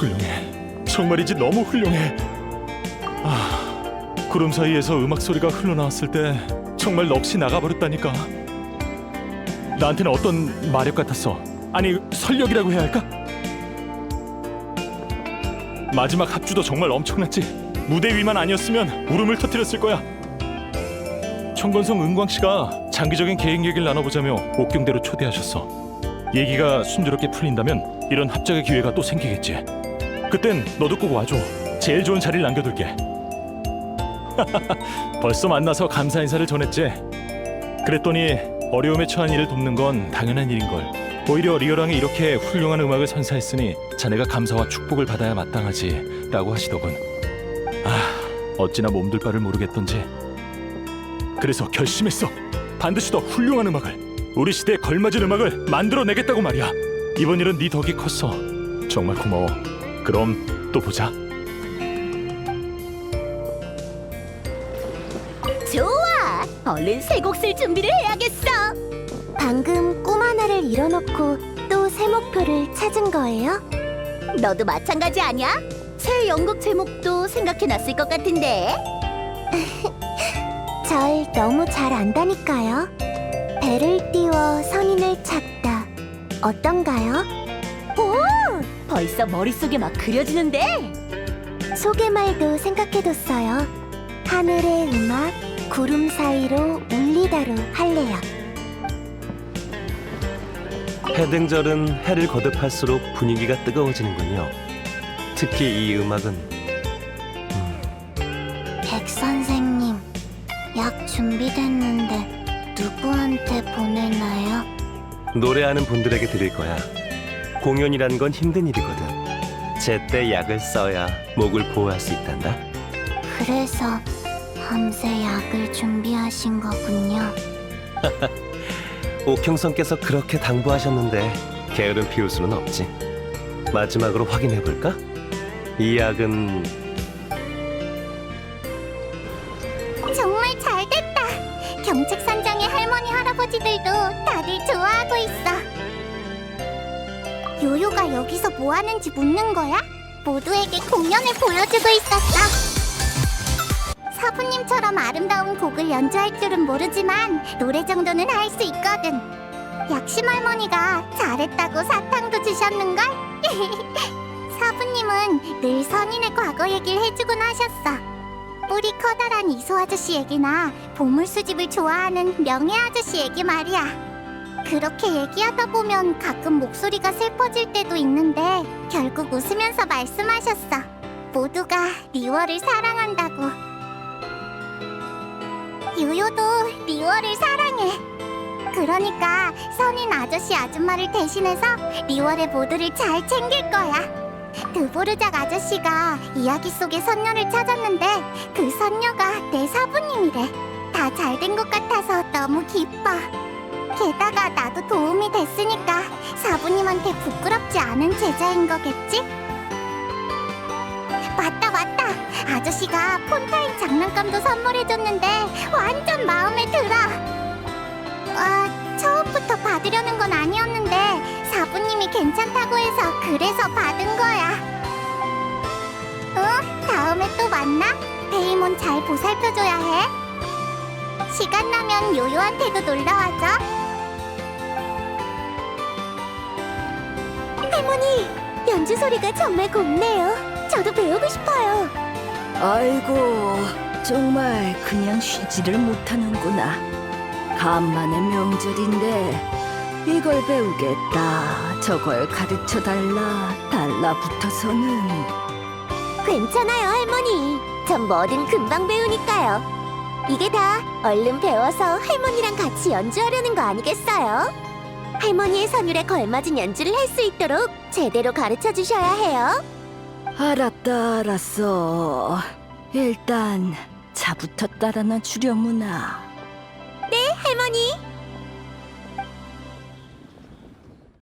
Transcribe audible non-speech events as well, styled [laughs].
훌륭해. 정말이지 너무 훌륭해. 아, 구름 사이에서 음악 소리가 흘러나왔을 때 정말 넋이 나가버렸다니까. 나한테는 어떤 마력 같았어. 아니 설력이라고 해야 할까? 마지막 합주도 정말 엄청났지. 무대 위만 아니었으면 울음을 터뜨렸을 거야. 청건성 은광 씨가 장기적인 계획 얘기를 나눠보자며 옥경대로 초대하셨어. 얘기가 순조롭게 풀린다면 이런 합작의 기회가 또 생기겠지. 그땐 너도 꼭 와줘. 제일 좋은 자리를 남겨둘게. [laughs] 벌써 만나서 감사 인사를 전했지. 그랬더니 어려움에 처한 이를 돕는 건 당연한 일인 걸. 오히려 리얼왕이 이렇게 훌륭한 음악을 선사했으니 자네가 감사와 축복을 받아야 마땅하지 라고 하시더군. 아, 어찌나 몸둘 바를 모르겠던지. 그래서 결심했어. 반드시 더 훌륭한 음악을 우리 시대에 걸맞은 음악을 만들어내겠다고 말이야. 이번 일은 네 덕이 컸어. 정말 고마워. 그럼 또 보자. 좋아! 얼른 새곡 쓸 준비를 해야겠어. 방금 꿈 하나를 이뤄놓고 또 새 목표를 찾은 거예요? 너도 마찬가지 아니야? 새 연극 제목도 생각해놨을 것 같은데. [laughs] 절 너무 잘 안다니까요. 배를 띄워 선인을 찾다. 어떤가요? 벌써 머릿속에 막 그려지는데. 소개말도 생각해뒀어요. 하늘의 음악, 구름 사이로 울리다로 할래요. 해등절은 해를 거듭할수록 분위기가 뜨거워지는군요. 특히 이 음악은 백 선생님, 약 준비됐는데 누구한테 보내나요? 노래하는 분들에게 드릴 거야. 공연이란 건 힘든 일이거든. 제때 약을 써야 목을 보호할 수 있단다. 그래서 밤새 약을 준비하신 거군요. [laughs] 옥형성께서 그렇게 당부하셨는데 게으름 피울 수는 없지. 마지막으로 확인해 볼까? 이 약은 정말 잘 됐다. 경책산장의 할머니 할아버지들도 다들 좋아하고 있어. 요요가 여기서 뭐 하는지 묻는 거야? 모두에게 공연을 보여주고 있었어. 사부님처럼 아름다운 곡을 연주할 줄은 모르지만 노래 정도는 할 수 있거든. 약심 할머니가 잘했다고 사탕도 주셨는걸? [laughs] 사부님은 늘 선인의 과거 얘기를 해주곤 하셨어. 뿌리 커다란 이소 아저씨 얘기나 보물 수집을 좋아하는 명예 아저씨 얘기 말이야. 그렇게 얘기하다 보면 가끔 목소리가 슬퍼질 때도 있는데 결국 웃으면서 말씀하셨어. 모두가 리월을 사랑한다고. 유요도 리월을 사랑해. 그러니까 선인 아저씨 아줌마를 대신해서 리월의 모두를 잘 챙길 거야. 드보르작 아저씨가 이야기 속의 선녀를 찾았는데 그 선녀가 내 사부님이래. 다 잘 된 것 같아서 너무 기뻐. 게다가 나도 도움이 됐으니까 사부님한테 부끄럽지 않은 제자인 거겠지? 맞다 맞다. 아저씨가 폰타인 장난감도 선물해줬는데 완전 마음에 들어. 아, 처음부터 받으려는 건 아니었는데 사부님이 괜찮다고 해서 그래서 받은 거야. 어? 다음에 또 만나? 데이몬 잘 보살펴줘야 해. 시간 나면 요요한테도 놀러 와줘. 할머니, 연주 소리가 정말 곱네요. 저도 배우고 싶어요. 아이고, 정말 그냥 쉬지를 못하는구나. 간만에 명절인데 이걸 배우겠다, 저걸 가르쳐 달라, 달라붙어서는 괜찮아요, 할머니. 전 뭐든 금방 배우니까요. 이게 다 얼른 배워서 할머니랑 같이 연주하려는 거 아니겠어요? 할머니의 선율에 걸맞은 연주를 할 수 있도록 제대로 가르쳐 주셔야 해요. 알았다, 알았어. 일단 차부터 따라나 주려무나. 할머니,